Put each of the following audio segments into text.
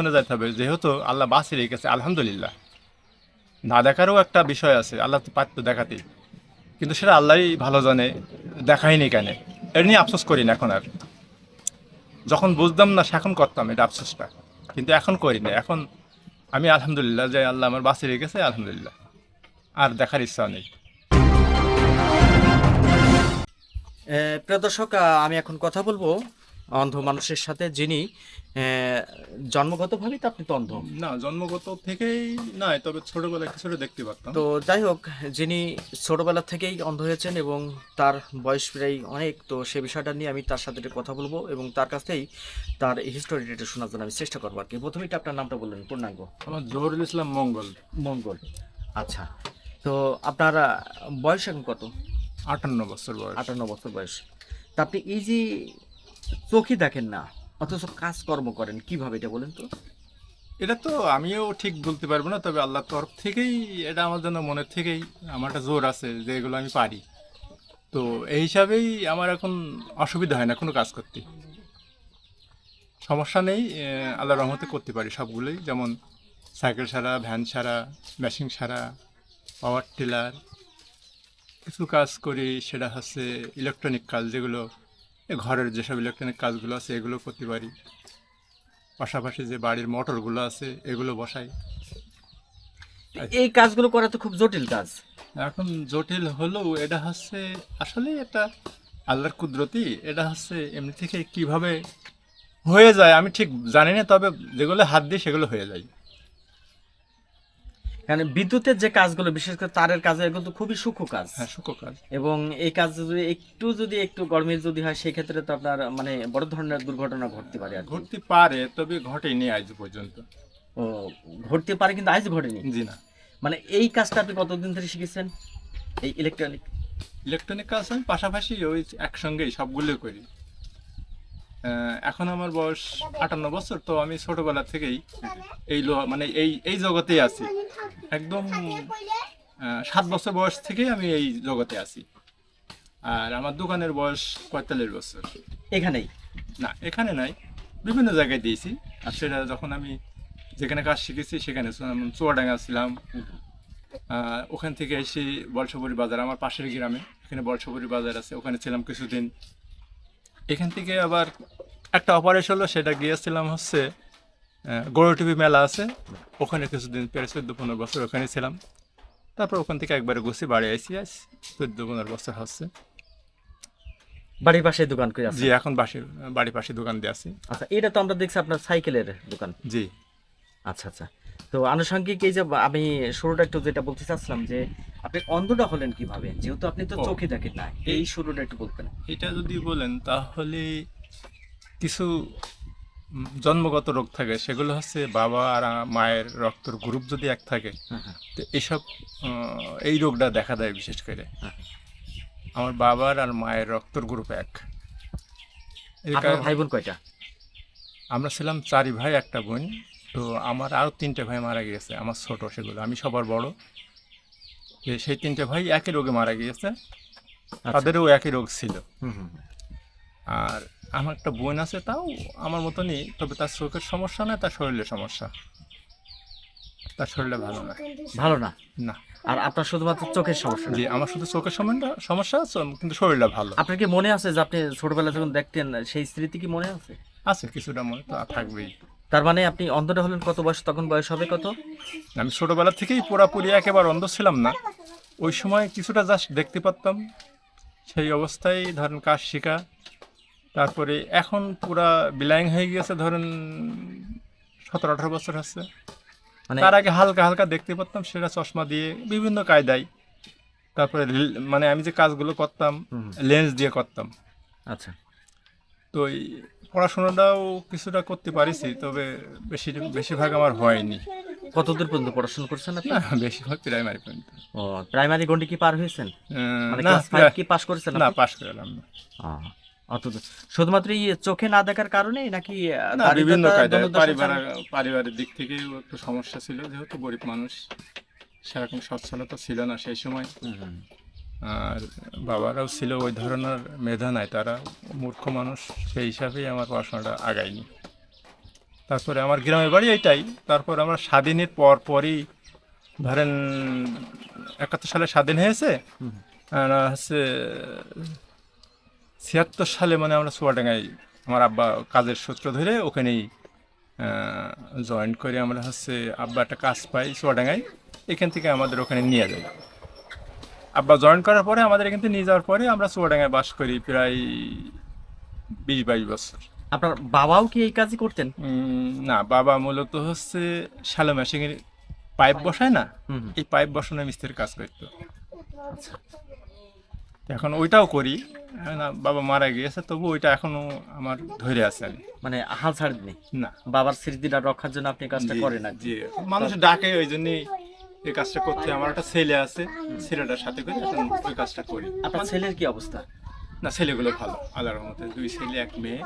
শুনে যাইতে হবে, যেহেতু আল্লাহ বাঁচি রেখেছে, আলহামদুলিল্লাহ। না দেখারও একটা বিষয় আছে, আল্লাহ তো পারতো দেখাতেই। কিন্তু সেটা আল্লাহই ভালো জানে দেখাইনি কেন? এর নিয়ে আফসোস করি না এখন আর। যখন বুঝতাম না, সেখন করতাম এটা আফসোসটা। কিন্তু এখন করি না, এখন আমি আলহামদুলিল্লাহ যে আল্লাহ আমার বাঁচি রেখেছে, আলহামদুলিল্লাহ। আর দেখার ইচ্ছা নেই। প্রিয় দর্শক আমি এখন কথা বলব অন্ধ মানুষের সাথে যিনি জন্মগতভাবেই তো আপনি তো অন্ধ। না জন্মগত থেকেই নয় তবে ছোটবেলায় কিছুটা দেখতে পারতাম। তো যাই হোক যিনি ছোটবেলা থেকেই অন্ধ হয়েছেন এবং তার বয়স প্রায় অনেক তো সে বিষয়টা নিয়ে আমি তার সাথে একটু কথা বলব এবং তার কাছ থেকেই তার হিস্টোরিটা একটু শোনার জন্য আমি চেষ্টা করব আর কি প্রথমেই আপনার নামটা বললেন পূর্ণাঙ্গ। আমার জহরুল ইসলাম মঙ্গল। মঙ্গল। আচ্ছা তো আপনার বয়স এখন কত? আটান্ন বছর বয়স। আটান্ন বছর বয়স। তা আপনি এই যে চোখই দেখেন না অথচ কাজকর্ম করেন। কীভাবে এটা বলেন তো? এটা তো আমিও ঠিক বলতে পারব না তবে আল্লাহর তরফ থেকেই এটা আমার জন্য মনের থেকেই আমার একটা জোর আছে যে এগুলো আমি পারি। তো এই হিসাবেই আমার এখন অসুবিধা হয় না কোনো কাজ করতে। সমস্যা নেই আহ, আল্লাহর রহমতে করতে পারি সবগুলোই। যেমন সাইকেল সারা ভ্যান সারা মেশিন সারা পাওয়ার টিলার কিছু কাজ করি সেটা হচ্ছে ইলেকট্রনিক কাজ যেগুলো ঘরের যেসব ইলেকট্রনিক কাজগুলো আছে এগুলো করতে পারি পাশাপাশি যে বাড়ির মোটরগুলো আছে এগুলো বসাই। এই কাজগুলো করা তো খুব জটিল কাজ। এখন জটিল হলেও এটা হচ্ছে আসলে এটা আল্লাহর কুদরতি এটা হচ্ছে এমনি থেকে কীভাবে হয়ে যায় আমি ঠিক জানি না তবে যেগুলো হাত দিই সেগুলো হয়ে যায়। মানে বিদ্যুতের যে কাজগুলো বিশেষ করে তারের কাজ এগুলো তো খুবই সূক্ষ্ম কাজ। হ্যাঁ সুখ কাজ। এবং এই কাজ যদি একটু যদি একটু গরমের যদি হয় সেই ক্ষেত্রে তো আপনার মানে বড় ধরনের দুর্ঘটনা ঘটতে পারে আর ঘটতে পারে তবে ঘটেনি আজ পর্যন্ত। ও ঘটতে পারে কিন্তু আজ ঘটেনি? জি না। মানে এই কাজটা আপনি কতদিন ধরে শিখেছেন? এই ইলেকট্রনিক ইলেকট্রনিক কাজ আমি পাশাপাশি ওই একসঙ্গেই সবগুলো করি। এখন আমার বয়স আটান্ন বছর তো আমি ছোটবেলা থেকেই এই মানে এই এই জগতেই আছি। একদম সাত বছর বয়স থেকেই আমি এই জগতে আছি। আর আমার দোকানের বয়স পঁয়তাল্লিশ বছর। এখানেই? না এখানে নাই বিভিন্ন জায়গায় দিয়েছি। আর সেটা যখন আমি যেখানে কাজ শিখেছি সেখানে চুয়াডাঙ্গা ছিলাম। ওখান থেকে এসে বলসপুরি বাজার আমার পাশের গ্রামে এখানে বলসপুরি বাজার আছে ওখানে ছিলাম কিছুদিন। এখান থেকে আবার একটা অপারেশন হলো সেটা গিয়েছিলাম হচ্ছে গৌর টিভি মেলা আছে। ওখানে কিছুদিন প্রায় চোদ্দ পনেরো বছর ওখানে ছিলাম। তারপর ওখান থেকে একবারে গুছি বাড়ি আইসি আস চোদ্দ পনেরো বছর হচ্ছে। বাড়ির পাশে দোকান করে জি এখন বাসির বাড়ির পাশে দোকান দিয়ে আছি। আচ্ছা এটা তো আমরা দেখছি আপনার সাইকেলের দোকান। জি। আচ্ছা আচ্ছা। তো আনুষঙ্গিক এই যে আমি শুরুটা একটু যেটা বলতে চাচ্ছিলাম যে আপনি অন্ধটা হলেন কীভাবে? যেহেতু আপনি তো চোখে দেখেন না এই শুরুটা একটু বলতেন এটা যদি বলেন তাহলে কিছু জন্মগত রোগ থাকে সেগুলো হচ্ছে বাবা আর মায়ের রক্তর গ্রুপ যদি এক থাকে হ্যাঁ হ্যাঁ। তো এসব এই রোগটা দেখা দেয় বিশেষ করে। হ্যাঁ। আমার বাবার আর মায়ের রক্তর গ্রুপ এক। ভাই বোন কয়টা? আমরা ছিলাম চারি ভাই একটা বোন। তো আমার আরও তিনটে ভাই মারা গিয়েছে আমার ছোট সেগুলো। আমি সবার বড়। যে সেই তিনটে ভাই একই রোগে মারা গিয়েছে। আচ্ছা। তাদেরও একই রোগ ছিল। আর আমার একটা বোন আছে তাও আমার মতনই তবে তার চোখের সমস্যা না তার শরীরের সমস্যা। তার শরীরটা ভালো না। ভালো না? না। আর আপনার শুধুমাত্র চোখের সমস্যা? জি আমার শুধু চোখের সমস্যা কিন্তু শরীরটা ভালো। আপনার কি মনে আছে যে আপনি ছোটবেলা যখন দেখতেন সেই স্মৃতি কি মনে আছে? আছে কিছুটা মনে তো থাকবেই। তার মানে আপনি অন্ধটা হলেন কত বয়স? তখন বয়স হবে কত? আমি ছোটবেলা থেকেই পুরাপুরি একেবারে অন্ধ ছিলাম না। ওই সময় কিছুটা জাস্ট দেখতে পারতাম। সেই অবস্থায় ধরেন কাজ শেখা তারপরে এখন পুরা বিলাইং হয়ে গিয়েছে ধরেন সতেরো আঠারো বছর হচ্ছে মানে তার আগে হালকা হালকা দেখতে পারতাম সেটা চশমা দিয়ে বিভিন্ন কায়দায়। তারপরে মানে আমি যে কাজগুলো করতাম লেন্স দিয়ে করতাম। আচ্ছা। তো এই পড়াশোনাটাও কিছুটা করতে পারিছি তবে বেশি বেশিরভাগ আমার হয়নি। কতদূর পর্যন্ত পড়াশোনা করছেন আপনি? বেশিরভাগ প্রাইমারি পর্যন্ত। ও প্রাইমারি গন্ডি কি পার হয়েছেন? মানে ক্লাস কি পাস করেছেন না? পাশ করলাম না। শুধুমাত্র এই চোখে না দেখার কারণে নাকি বিভিন্ন পারিবারিক দিক থেকেও একটু সমস্যা ছিল যেহেতু গরিব মানুষ সেরকম সচ্ছলতা ছিল না সেই সময়। আর বাবারাও ছিল ওই ধরনের মেধা নাই তারা মূর্খ মানুষ সেই হিসাবেই আমার পড়াশোনাটা আগায়নি। তারপরে আমার গ্রামের বাড়ি এইটাই তারপর আমরা স্বাধীনের পর পরই ধরেন একাত্তর সালে স্বাধীন হয়েছে আর হচ্ছে ছিয়াত্তর সালে মানে আমরা চুয়াডাঙ্গায় আমার আব্বা কাজের সূত্র ধরে ওখানেই জয়েন করে আমরা হচ্ছে আব্বা একটা কাজ পাই চুয়াডাঙ্গায় এখান থেকে আমাদের ওখানে নিয়ে যায় আব্বা জয়েন করার পরে আমাদের এখান থেকে নিয়ে যাওয়ার পরে আমরা চুয়াডাঙ্গায় বাস করি প্রায় বিশ বাইশ বছর। আপনার বাবাও কি এই কাজই করতেন? না বাবা মূলত হচ্ছে শ্যালো মেশিনের পাইপ বসায় না। এই পাইপ বসানো মিস্ত্রির কাজ করতো। এখন ওইটাও করি। না বাবা মারা গিয়েছে তবু ওইটা এখনও আমার ধরে আছে আমি মানে হাল ছাড়েননি? না। বাবার স্মৃতিটা রক্ষার জন্য আপনি কাজটা করেন না জি। মানুষ ডাকে ওই জন্যই এই কাজটা করতে আমার একটা ছেলে আছে ছেলেটার সাথে করে এখন ওই কাজটা করি। আপনার ছেলের কি অবস্থা? না ছেলেগুলো ভালো আল্লাহর মতে দুই ছেলে এক মেয়ে।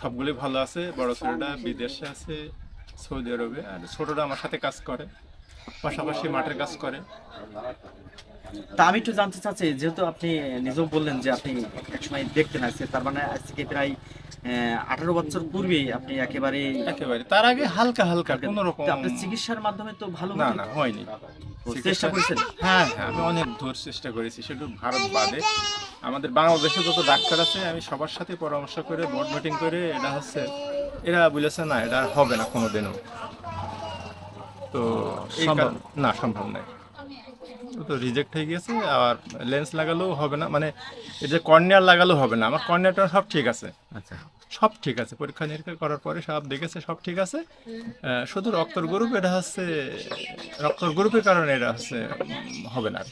সবগুলোই ভালো আছে বড় ছেলেটা বিদেশে আছে সৌদি আরবে। আর ছোটটা আমার সাথে কাজ করে পাশাপাশি মাঠের কাজ করে। তা আমি একটু জানতে চাচ্ছি যেহেতু আপনি নিজেও বললেন যে আপনি একসময় দেখতেন আসছে তার মানে আজকে প্রায় আঠারো বছর পূর্বেই আপনি একেবারে একেবারে তার আগে হালকা হালকা কোন রকম তা আপনার চিকিৎসার মাধ্যমে তো ভালো না না হয়নি। চেষ্টা করেছেন? হ্যাঁ হ্যাঁ আমি অনেক দূর চেষ্টা করেছি শুধু ভারত বাদে। আমাদের বাংলাদেশে যত ডাক্তার আছে আমি সবার সাথে পরামর্শ করে বোর্ড মিটিং করে এটা হচ্ছে এরা বলেছে না এটা হবে না কোনোদিনও। তো সম্ভব না সম্ভব নয়। তো রিজেক্ট হয়ে গেছে আর লেন্স লাগালেও হবে না। মানে এই যে কর্নিয়ার লাগালেও হবে না। আমার কর্নিয়াটা সব ঠিক আছে। আচ্ছা। সব ঠিক আছে। পরীক্ষা নিরীক্ষা করার পরে সব দেখেছে সব ঠিক আছে। শুধু রক্তর গ্রুপ এটা হচ্ছে রক্তর গ্রুপের কারণে এটা হচ্ছে হবে না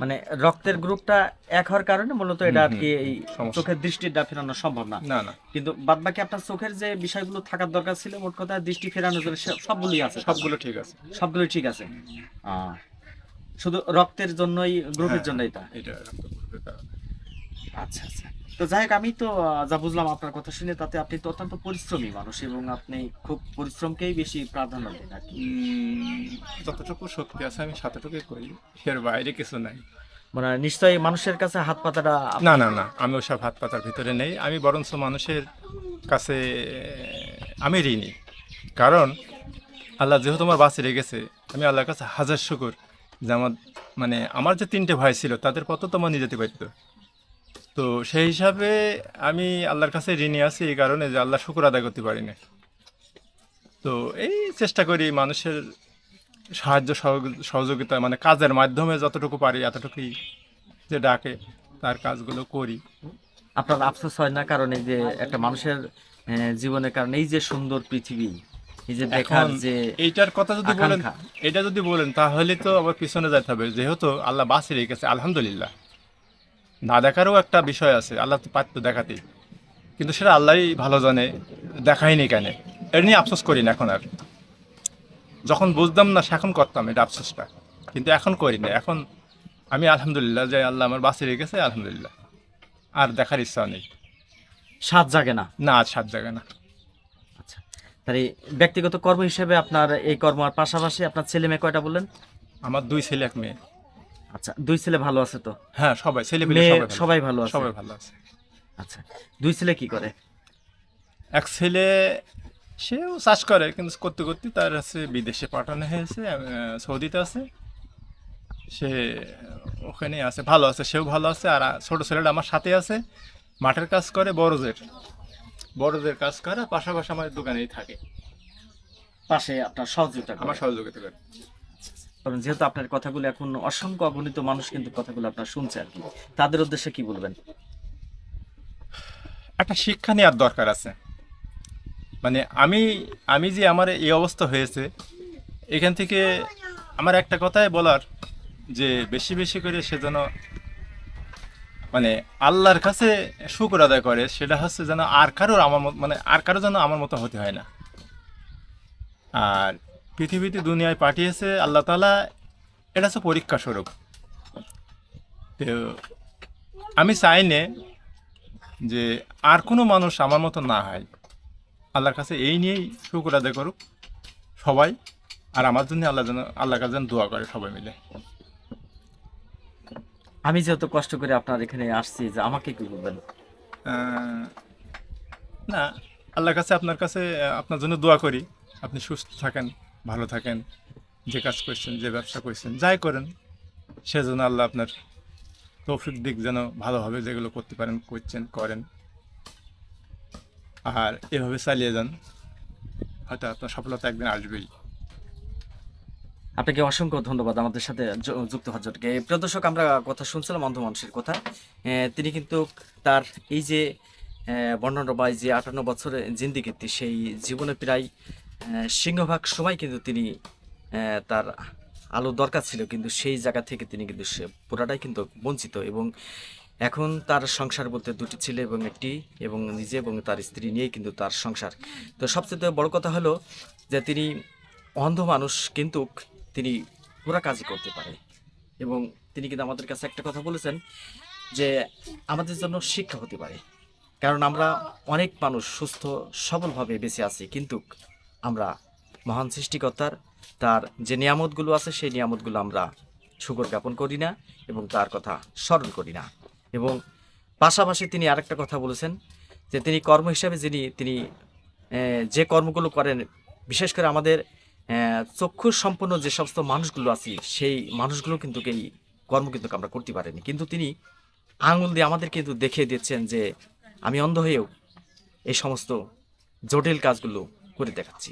মানে রক্তের গ্রুপটা এক হওয়ার কারণে মূলত এটা আর কি এই। চোখের দৃষ্টিটা ফেরানো সম্ভব না। না না। কিন্তু বাদ বাকি আপনার চোখের যে বিষয়গুলো থাকার দরকার ছিল মোট কথা দৃষ্টি ফেরানোর জন্য সব- সবগুলোই আছে। সবগুলো ঠিক আছে। সবগুলো ঠিক আছে। আহ, শুধু রক্তের জন্যই গ্রুপের হ্যাঁ। জন্য এটা এটা রক্তর গ্রুপের কারণে। আচ্ছা আচ্ছা। তো যাই হোক আমি তো যা বুঝলাম আপনার কথা শুনে তাতে আপনি তো অত্যন্ত পরিশ্রমী মানুষ এবং আপনি খুব পরিশ্রমকেই বেশি প্রাধান্য দেন আর কি। যতটুকু শক্তি আছে আমি ততটুকুই করি। এর বাইরে কিছু নাই। মানে নিশ্চয়ই মানুষের কাছে হাত পাতাটা না না না আমি ওসব হাত পাতার ভিতরে নেই। আমি বরঞ্চ মানুষের কাছে আমি ঋণী। কারণ আল্লাহ যেহেতু আমার বাঁচিয়ে রেখেছে আমি আল্লাহর কাছে হাজার শুকুর। যে আমার মানে আমার যে তিনটে ভাই ছিল, তাদের কত তোমার নিয়ে যেতে পারতো তো সেই হিসাবে আমি আল্লাহর কাছে ঋণী আছি এই কারণে যে আল্লাহ শুকুর আদায় করতে পারি না তো এই চেষ্টা করি মানুষের সাহায্য সহযোগ- সহযোগিতা মানে কাজের মাধ্যমে যতটুকু পারি, এতটুকুই যে ডাকে, তার কাজগুলো করি। আপনার আফসোস হয় না কারণ যে একটা মানুষের জীবনের কারণে এই যে সুন্দর পৃথিবী এই যে দেখার যে এইটার কথা যদি বলেন এটা যদি বলেন তাহলে তো আবার পিছনে যেতে হবে। যেহেতু আল্লাহ বাঁচিয়ে রেখেছে আলহামদুলিল্লাহ। না দেখারও একটা বিষয় আছে আল্লাহ তো পারতো দেখাতেই। কিন্তু সেটা আল্লাহই ভালো জানে দেখায়নি কেন? এর নিয়ে আফসোস করি না এখন আর। যখন বুঝতাম না সেখন করতাম এটা আফসোসটা। কিন্তু এখন করি না। এখন আমি আলহামদুলিল্লাহ যে আল্লাহ আমার বাঁচিয়ে রেখেছে আলহামদুলিল্লাহ। আর দেখার ইচ্ছা নেই। স্বাদ জাগে না। না আজ সাত জাগে না। তাই ব্যক্তিগত কর্ম হিসেবে আপনার এই কর্ম আর পাশাপাশি আপনার ছেলে মেয়ে কয়টা বললেন? আমার দুই ছেলে এক মেয়ে। আচ্ছা দুই ছেলে ভালো আছে তো? হ্যাঁ সবাই ছেলে মেয়ে সবাই ভালো। আছে। সবাই ভালো আছে। আচ্ছা দুই ছেলে কি করে? এক ছেলে সেও চাষ করে কিন্তু করতে করতে তার হচ্ছে বিদেশে পাঠানো হয়েছে সৌদিতে আছে। সে ওখানে আছে ভালো আছে সেও ভালো আছে আর ছোট ছেলেটা আমার সাথে আছে মাঠের কাজ করে বড়দের বড়দের কাজ করা পাশাপাশি আমার দোকানেই থাকে। পাশে আপনার সহযোগিতা আমার সহযোগিতা করে। কারণ যেহেতু আপনার কথাগুলো এখন অসংখ্য অগণিত মানুষ কিন্তু কথাগুলো আপনার শুনছে আর কি। তাদের উদ্দেশ্যে কি বলবেন? একটা শিক্ষা নেওয়ার দরকার আছে। মানে আমি আমি যে আমার এই অবস্থা হয়েছে এখান থেকে আমার একটা কথাই বলার যে বেশি বেশি করে সে যেন মানে আল্লাহর কাছে শুকর আদায় করে, সেটা হচ্ছে যেন আর কারোর আমার মানে আর কারও যেন আমার মতো হতে হয় না। আর পৃথিবীতে দুনিয়ায় পাঠিয়েছে আল্লাহ তালা এটা হচ্ছে পরীক্ষা স্বরূপ। তো আমি চাই নে যে আর কোনো মানুষ আমার মতো না হয়। আল্লাহর কাছে এই নিয়েই শুকুর আদায় করুক সবাই, আর আমার জন্য আল্লাহ যেন আল্লাহর কাছে যেন দোয়া করে সবাই মিলে। আমি যেহেতু কষ্ট করে আপনার এখানে আসছি, যে আমাকে কি বলবেন। না, আল্লাহর কাছে, আপনার কাছে আপনার জন্য দোয়া করি। আপনি সুস্থ থাকেন, ভালো থাকেন, যে কাজ করছেন, যে ব্যবসা করছেন, যাই করেন, সেজন্য আল্লাহ আপনার তৌফিক দিক যেন ভালোভাবে যেগুলো করতে পারেন, করছেন, করেন। আর এভাবে চালিয়ে যান, হয়তো আপনার সফলতা একদিন আসবেই। আপনাকে অসংখ্য ধন্যবাদ আমাদের সাথে যুক্ত হওয়ার জন্য। প্রিয় দর্শক, আমরা কথা শুনছিলাম অন্ধ মানুষের কথা। তিনি কিন্তু তার এই যে বর্ণনা বা যে আটান্ন বছরের জিন্দিগিতে সেই জীবনে প্রায় সিংহভাগ সময় কিন্তু তিনি তার আলো দরকার ছিল, কিন্তু সেই জায়গা থেকে তিনি কিন্তু সে পুরাটাই কিন্তু বঞ্চিত এবং এখন তার সংসার বলতে দুটি ছেলে এবং একটি, এবং নিজে এবং তার স্ত্রী নিয়েই কিন্তু তার সংসার। তো সবচেয়ে বড় কথা হলো যে তিনি অন্ধ মানুষ কিন্তু তিনি পুরা কাজই করতে পারে। এবং তিনি কিন্তু আমাদের কাছে একটা কথা বলেছেন যে আমাদের জন্য শিক্ষা হতে পারে। কারণ আমরা অনেক মানুষ সুস্থ, সবলভাবে বেঁচে আছি, কিন্তু আমরা মহান সৃষ্টিকর্তার, তার যে নিয়ামতগুলো আছে, সেই নিয়ামতগুলো আমরা শুকর জ্ঞাপন করি না এবং তার কথা স্মরণ করি না। এবং পাশাপাশি তিনি আরেকটা কথা বলেছেন যে তিনি কর্ম হিসাবে যিনি, তিনি যে কর্মগুলো করেন, বিশেষ করে আমাদের আহ, চক্ষু সম্পন্ন যে সমস্ত মানুষগুলো আছি সেই মানুষগুলো কিন্তু এই কর্ম কিন্তু আমরা করতে পারিনি। কিন্তু তিনি আঙুল দিয়ে আমাদের কিন্তু দেখিয়ে দিচ্ছেন যে আমি অন্ধ হয়েও এই সমস্ত জটিল কাজগুলো করে দেখাচ্ছি।